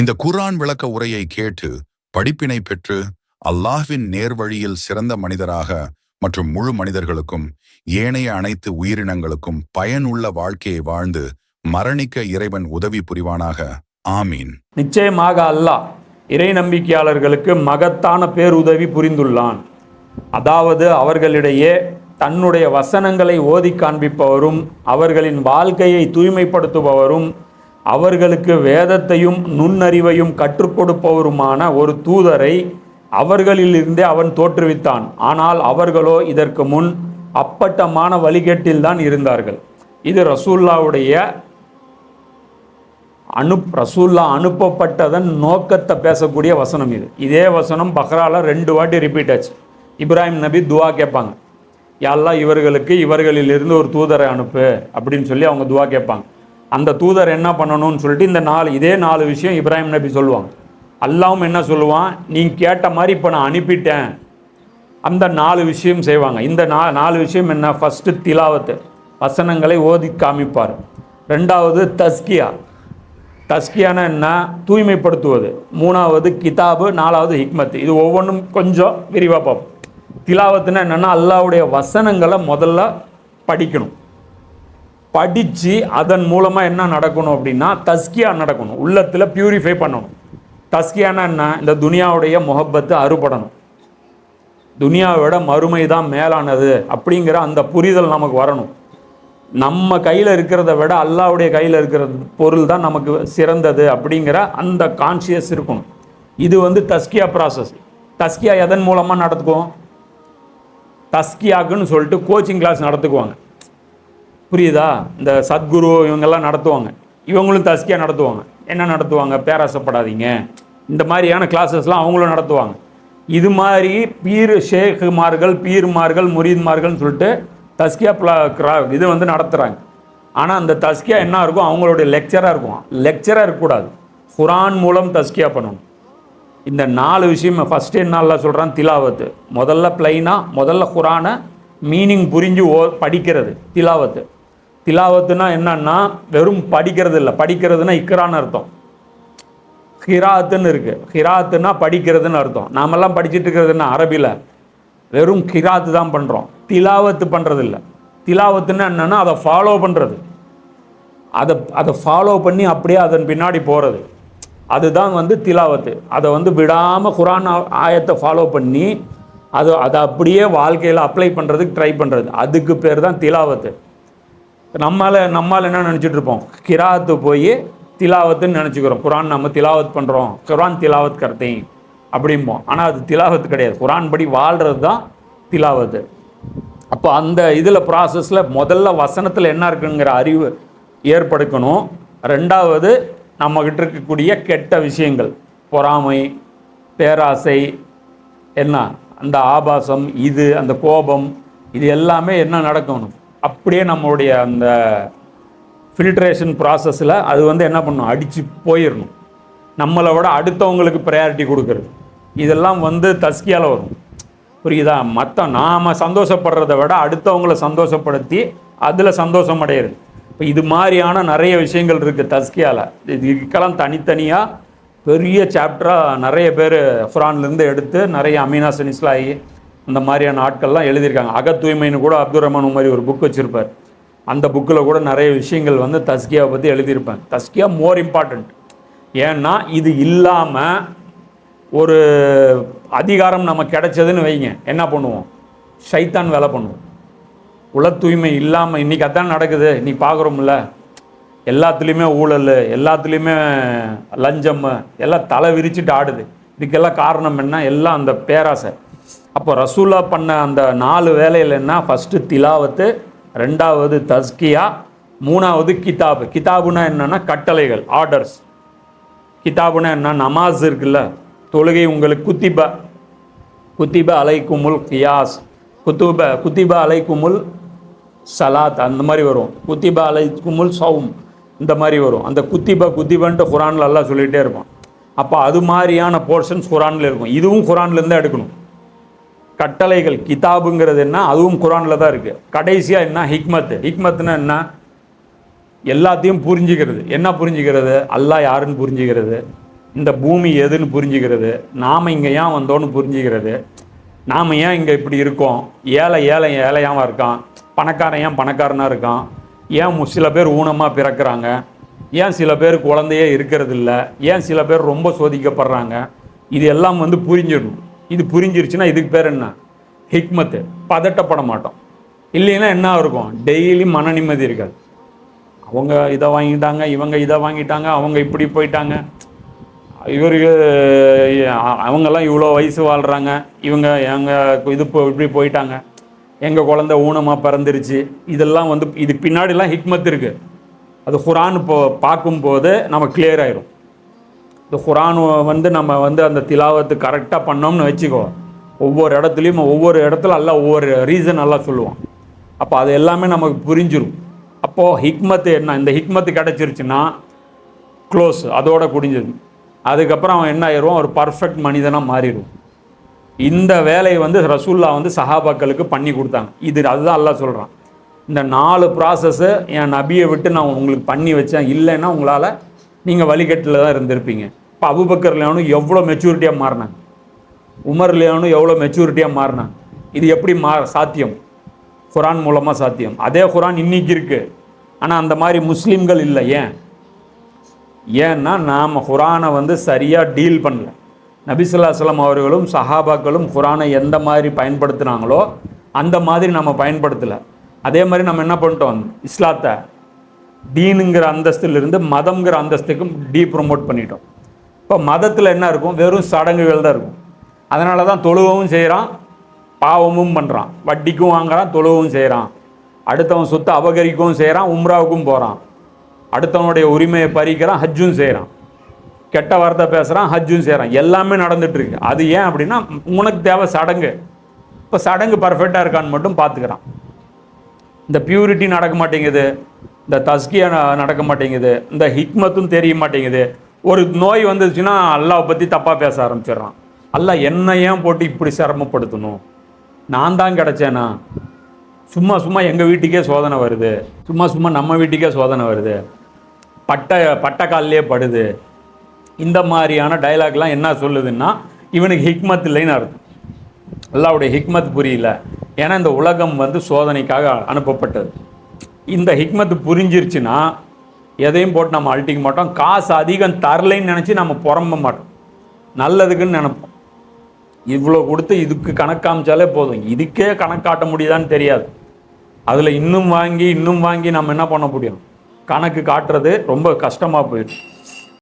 இந்த குர்ஆன் விளக்க உரையை கேட்டு படிப்பினை பெற்று அல்லாஹ்வின் நேர்வழியில் சிறந்த மனிதராக மற்றும் முழு மனிதர்களுக்கும் ஏனைய அனைத்து உயிரினங்களுக்கும் பயனுள்ள வாழ்க்கையை வாழ்ந்து மரணிக்க இறைவன் உதவி புரிவானாக. ஆமீன். நிச்சயமாக அல்லாஹ் இறை நம்பிக்கையாளர்களுக்கு மகத்தான பேருதவி புரிந்துள்ளான். அதாவது அவர்களிடையே தன்னுடைய வசனங்களை ஓதி காண்பிப்பவரும் அவர்களின் வாழ்க்கையை தூய்மைப்படுத்துபவரும் அவர்களுக்கு வேதத்தையும் நுண்ணறிவையும் கற்றுக் கொடுப்பவருமான ஒரு தூதரை அவர்களிலிருந்தே அவன் தோற்றுவித்தான். ஆனால் அவர்களோ இதற்கு முன் அப்பட்டமான வழிகேட்டில்தான் இருந்தார்கள். இது ரசூல்லாவுடைய அனு ரசூல்லா அனுப்பப்பட்டதன் நோக்கத்தை பேசக்கூடிய வசனம் இது. இதே வசனம் பஹ்ரால ரெண்டு வாட்டி ரிப்பீட் ஆச்சு. இப்ராஹிம் நபி துவா கேட்பாங்க. யாரெல்லாம் இவர்களுக்கு இவர்களிலிருந்து ஒரு தூதரை அனுப்பு அப்படின்னு சொல்லி அவங்க துவா கேட்பாங்க. அந்த தூதர் என்ன பண்ணணும்னு சொல்லிட்டு இந்த நாலு இதே நாலு விஷயம் இப்ராஹிம் நபி சொல்லுவாங்க. அல்லாவும் என்ன சொல்லுவான்? நீ கேட்ட மாதிரி இப்போ நான் அனுப்பிட்டேன். அந்த நாலு விஷயம் செய்வாங்க. இந்த நா நாலு விஷயம் என்ன? ஃபஸ்ட்டு திலாவத்து. வசனங்களை ஓதி காமிப்பார். ரெண்டாவது தஸ்கியா. தஸ்கியான என்ன? தூய்மைப்படுத்துவது. மூணாவது கிதாபு நாலாவது ஹிக்மத் இது ஒவ்வொன்றும் கொஞ்சம் விரிவாக பார்ப்போம். திலாவத்துனா என்னென்னா அல்லாவுடைய வசனங்களை முதல்ல படிக்கணும். படித்து அதன் மூலமாக என்ன நடக்கணும் அப்படின்னா தஸ்கியா நடக்கணும். உள்ளத்தில் பியூரிஃபை பண்ணணும். தஸ்கியானா என்ன? இந்த துனியாவுடைய முகப்பத்து அறுபடணும். துனியாவை விட மறுமை தான் மேலானது அப்படிங்கிற அந்த புரிதல் நமக்கு வரணும். நம்ம கையில் இருக்கிறத விட அல்லாவுடைய கையில் இருக்கிற பொருள் தான் நமக்கு சிறந்தது அப்படிங்கிற அந்த கான்சியஸ் இருக்கணும். இது வந்து தஸ்கியா ப்ராசஸ் தஸ்கியா எதன் மூலமாக நடத்துக்கும் தஸ்கியாக்குன்னு சொல்லிட்டு கோச்சிங் கிளாஸ் நடத்துக்குவாங்க. புரியுதா? இந்த சத்குரு இவங்கெல்லாம் நடத்துவாங்க. இவங்களும் தஸ்கியா நடத்துவாங்க. என்ன நடத்துவாங்க? பேராசப்படாதீங்க. இந்த மாதிரியான கிளாஸஸ்லாம் அவங்களும் நடத்துவாங்க. இது மாதிரி பீர் ஷேக்குமார்கள் பீர்மார்கள் முரீத்மார்கள்னு சொல்லிட்டு தஸ்கியா ப்ளா கிரா இது வந்து நடத்துகிறாங்க ஆனால் அந்த தஸ்கியா என்ன இருக்கும்? அவங்களுடைய லெக்சராக இருக்கும். லெக்சராக இருக்கக்கூடாது. குரான் மூலம் தஸ்கியா பண்ணணும். இந்த நாலு விஷயம் ஃபஸ்ட்டு என்ன சொல்கிறான் திலாவத்து. முதல்ல பிளைனாக முதல்ல குரானை மீனிங் புரிஞ்சு ஓ படிக்கிறது. திலாவத்து. திலாவத்துனா என்னன்னா வெறும் படிக்கிறது இல்லை படிக்கிறதுனா இக்கரான்னு அர்த்தம். ஹிராத்துன்னு இருக்கு. ஹிராத்துனா படிக்கிறதுன்னு அர்த்தம். நாமெல்லாம் படிச்சுட்டு இருக்கிறதுன்னா அரபியில் வெறும் கிராத்து தான் பண்ணுறோம் திலாவத்து பண்ணுறது இல்லை திலாவத்துன்னா என்னென்னா அதை ஃபாலோ பண்ணுறது அதை அதை ஃபாலோ பண்ணி அப்படியே அதன் பின்னாடி போகிறது அதுதான் வந்து திலாவத்து. அதை வந்து விடாமல் குரான் ஆ- ஆயத்தை ஃபாலோ பண்ணி அது அதை அப்படியே வாழ்க்கையில் அப்ளை பண்ணுறதுக்கு ட்ரை பண்ணுறது அதுக்கு பேர் தான் திலாவத்து. நம்மால் நம்மால் என்ன நினச்சிட்டு இருப்போம்? கிராத்து போய் திலாவத்துன்னு நினச்சிக்கிறோம். குரான் நம்ம திலாவத் பண்ணுறோம் குரான் திலாவத் கர்த்தை அப்படிம்போம். ஆனால் அது திலாவத் கிடையாது. குரான் படி வாழ்கிறது தான் திலாவத்து அப்போ அந்த இதில் ப்ராசஸில் முதல்ல வசனத்தில் என்ன இருக்குங்கிற அறிவு ஏற்படுத்தணும் ரெண்டாவது நம்மக்கிட்ட இருக்கக்கூடிய கெட்ட விஷயங்கள். பொறாமை பேராசை என்ன? அந்த ஆபாசம் இது அந்த கோபம் இது எல்லாமே என்ன நடக்கணும்? அப்படியே நம்மளுடைய அந்த ஃபில்ட்ரேஷன் ப்ராசஸில் அது வந்து என்ன பண்ணும்? அடித்து போயிடணும் நம்மளை விட அடுத்தவங்களுக்கு ப்ரையாரிட்டி கொடுக்கறது. இதெல்லாம் வந்து தஸ்கியால் வரும். புரியுதா? மற்ற நாம் சந்தோஷப்படுறத விட அடுத்தவங்கள சந்தோஷப்படுத்தி அதில் சந்தோஷம் அடையிறது. இப்போ இது மாதிரியான நிறைய விஷயங்கள் இருக்குது தஸ்கியாவில் இது இதுக்கெல்லாம் தனித்தனியாக பெரிய சாப்டராக நிறைய பேர் ஃப்ரான்லேருந்து எடுத்து நிறைய அமீனா சனிஸ்லாயி அந்த மாதிரியான ஆட்கள்லாம் எழுதியிருக்காங்க. அகத் தூய்மைன்னு கூட அப்துல் ரஹ்மான் மாதிரி ஒரு புக் வச்சுருப்பார். அந்த புக்கில் கூட நிறைய விஷயங்கள் வந்து தஸ்கியாவை பற்றி எழுதியிருப்பாங்க தஸ்கியா மோர் இம்பார்ட்டண்ட் ஏன்னா இது இல்லாமல் ஒரு அதிகாரம் நம்ம கிடைச்சதுன்னு வைங்க. என்ன பண்ணுவோம்? ஷைத்தான் வேலை பண்ணுவோம். உல தூய்மை இல்லாமல் இன்றைக்கி அதான் நடக்குது. இன்றைக்கி பார்க்குறோம்ல எல்லாத்துலேயுமே ஊழல் எல்லாத்துலேயுமே லஞ்சம் எல்லாம் தலை விரிச்சிட்டு ஆடுது. இதுக்கெல்லாம் காரணம் என்ன? எல்லாம் அந்த பேராசை. அப்போ ரசூலா பண்ண அந்த நாலு வேலையில் என்ன? ஃபஸ்ட்டு திலாவத்து ரெண்டாவது தஸ்கியா மூணாவது கிதாபு. கிதாபுனா என்னென்னா கட்டளைகள் ஆர்டர்ஸ் கிதாபுனா என்ன? நமாஸ் இருக்குல்ல? தொழுகை உங்களுக்கு குத்திப. குத்திப அலைக்குமுல் கியாஸ். குத்துப குத்திப அலைக்குமுல் சலாத். அந்த மாதிரி வரும். குத்திப அலைக்குமுல் சவும் இந்த மாதிரி வரும். அந்த குத்திப குத்திபன்ட்டு குரான்ல எல்லாம் சொல்லிகிட்டே இருப்பான். அப்போ அது மாதிரியான போர்ஷன்ஸ் குரானில் இருக்கும். இதுவும் குரான்லேருந்து எடுக்கணும். கட்டளைகள் கிதாபுங்கிறது என்ன? அதுவும் குரானில் தான் இருக்குது கடைசியாக என்ன? ஹிக்மத் ஹிக்மத்னா என்ன? எல்லாத்தையும் புரிஞ்சுக்கிறது. என்ன புரிஞ்சுக்கிறது? அல்லாஹ் யாருன்னு புரிஞ்சுக்கிறது? இந்த பூமி எதுன்னு புரிஞ்சுக்கிறது? நாம் இங்கே ஏன் வந்தோன்னு புரிஞ்சுக்கிறது? நாம் ஏன் இங்கே இப்படி இருக்கோம்? ஏழை ஏழை ஏழையாகவும் இருக்கான்? பணக்காரன் ஏன் பணக்காரனாக இருக்கான்? ஏன் சில பேர் ஊனமாக பிறக்கிறாங்க? ஏன் சில பேர் குழந்தையே இருக்கிறது இல்லை ஏன் சில பேர் ரொம்ப சோதிக்கப்படுறாங்க? இது எல்லாம் வந்து புரிஞ்சிடணும். இது புரிஞ்சிருச்சுன்னா இதுக்கு பேர் என்ன? ஹிக்மத்து. பதட்டப்பட மாட்டோம் இல்லைன்னா என்ன இருக்கும்? டெய்லி மன நிம்மதி இருக்காது அவங்க இதை வாங்கிட்டாங்க இவங்க இதை வாங்கிட்டாங்க அவங்க இப்படி போயிட்டாங்க. இவருக்கு அவங்கெல்லாம் இவ்வளோ வயசு வாழ்கிறாங்க இவங்க எங்கள் இது இப்போ இப்படி போயிட்டாங்க. எங்கள் குழந்த ஊனமாக பிறந்துருச்சு. இதெல்லாம் வந்து இது பின்னாடிலாம் ஹிக்மத் இருக்குது அது குரான் இப்போ பார்க்கும்போது நம்ம கிளியர் ஆயிரும். இந்த குரான் வந்து நம்ம வந்து அந்த திலாவத்து கரெக்டாக பண்ணோம்னு வச்சுக்கோ. ஒவ்வொரு இடத்துலையும் ஒவ்வொரு இடத்துல எல்லாம் ஒவ்வொரு ரீசன் எல்லாம் சொல்லுவான். அப்போ அது எல்லாமே நமக்கு புரிஞ்சிடும் அப்போது ஹிக்மத்து என்ன? இந்த ஹிக்மத்து கிடச்சிருச்சுன்னா க்ளோஸ் அதோட குடிஞ்சது. அதுக்கப்புறம் அவன் என்ன ஆயிடுவான்? ஒரு பர்ஃபெக்ட் மனிதனாக மாறிடுவான். இந்த வேலையை வந்து ரசூல்லா வந்து சஹாபாக்களுக்கு பண்ணி கொடுத்தாங்க. இது அதுதான் எல்லாம் சொல்கிறான் இந்த நாலு ப்ராசஸ்ஸை என் நபியை விட்டு நான் உங்களுக்கு பண்ணி வச்சேன். இல்லைன்னா உங்களால் நீங்கள் வழிகட்டில் தான் இருந்திருப்பீங்க. இப்போ அபுபக்கர் லியானும் எவ்வளோ மெச்சூரிட்டியாக மாறினாங்க? உமர் லியானும் எவ்வளோ மெச்சூரிட்டியாக மாறினாங்க? இது எப்படி மா சாத்தியம்? குரான் மூலமாக சாத்தியம். அதே குரான் இன்றைக்கி இருக்குது ஆனால் அந்த மாதிரி முஸ்லீம்கள் இல்லை. ஏன்? ஏன்னா நாம் குரானை வந்து சரியாக டீல் பண்ணல. நபிசுல்லாஸ்லாம் அவர்களும் சஹாபாக்களும் குரானை எந்த மாதிரி பயன்படுத்துனாங்களோ அந்த மாதிரி நம்ம பயன்படுத்தலை. அதே மாதிரி நம்ம என்ன பண்ணிட்டோம்? இஸ்லாத்தை டீனுங்கிற அந்தஸ்திலிருந்து மதம்ங்கிற அந்தஸ்துக்கும் டீ ப்ரொமோட் பண்ணிட்டோம். இப்போ மதத்தில் என்ன இருக்கும்? வெறும் சடங்குகள் தான் இருக்கும். அதனால தான் தொழுகவும் செய்கிறான் பாவமும் பண்ணுறான் வட்டிக்கும் வாங்குறான் தொழுவும் செய்கிறான் அடுத்தவன் சொத்தை அபகரிக்கவும் செய்கிறான் உம்ராவுக்கும் போகிறான் அடுத்தவனுடைய உரிமையை பறிக்கிறான் ஹஜ்ஜும் செய்கிறான் கெட்ட வார்த்தை பேசுகிறான் ஹஜ்ஜும் செய்கிறான் எல்லாமே நடந்துகிட்ருக்கு அது ஏன் அப்படின்னா உனக்கு தேவை சடங்கு. இப்போ சடங்கு பர்ஃபெக்டாக இருக்கான்னு மட்டும் பார்த்துக்கிறான் இந்த பியூரிட்டி நடக்க மாட்டேங்குது. இந்த தஸ்கியா நடக்க மாட்டேங்குது. இந்த ஹிக்மத்தும் தெரிய மாட்டேங்குது. ஒரு நோய் வந்துச்சுன்னா அல்லாஹ் பற்றி தப்பாக பேச ஆரம்பிச்சிடுறான். அல்லா என்ன ஏன் போட்டு இப்படி சிரமப்படுத்தணும்? நான் தான் கிடச்சேனா? சும்மா சும்மா எங்கள் வீட்டுக்கே சோதனை வருது. சும்மா சும்மா நம்ம வீட்டுக்கே சோதனை வருது. பட்டை பட்டை கால்லையே படுது. இந்த மாதிரியான டயலாக்லாம் என்ன சொல்லுதுன்னா இவனுக்கு ஹிக்மத் இல்லைன்னு அர்த்தம். அல்லாவுடைய ஹிக்மத் புரியல. ஏன்னா இந்த உலகம் வந்து சோதனைக்காக அனுப்பப்பட்டது. இந்த ஹிக்மத் புரிஞ்சிருச்சுன்னா எதையும் போட்டு நம்ம அழட்டிக்க மாட்டோம். காசு அதிகம் தரலைன்னு நினச்சி நம்ம புறம்ப மாட்டோம். நல்லதுக்குன்னு நினைப்போம். இவ்வளோ கொடுத்து இதுக்கு கணக்காமிச்சாலே போதும். இதுக்கே கணக்காட்ட முடியுதான்னு தெரியாது. அதில் இன்னும் வாங்கி இன்னும் வாங்கி நம்ம என்ன பண்ண முடியும்? கணக்கு காட்டுறது ரொம்ப கஷ்டமாக போயிடும்.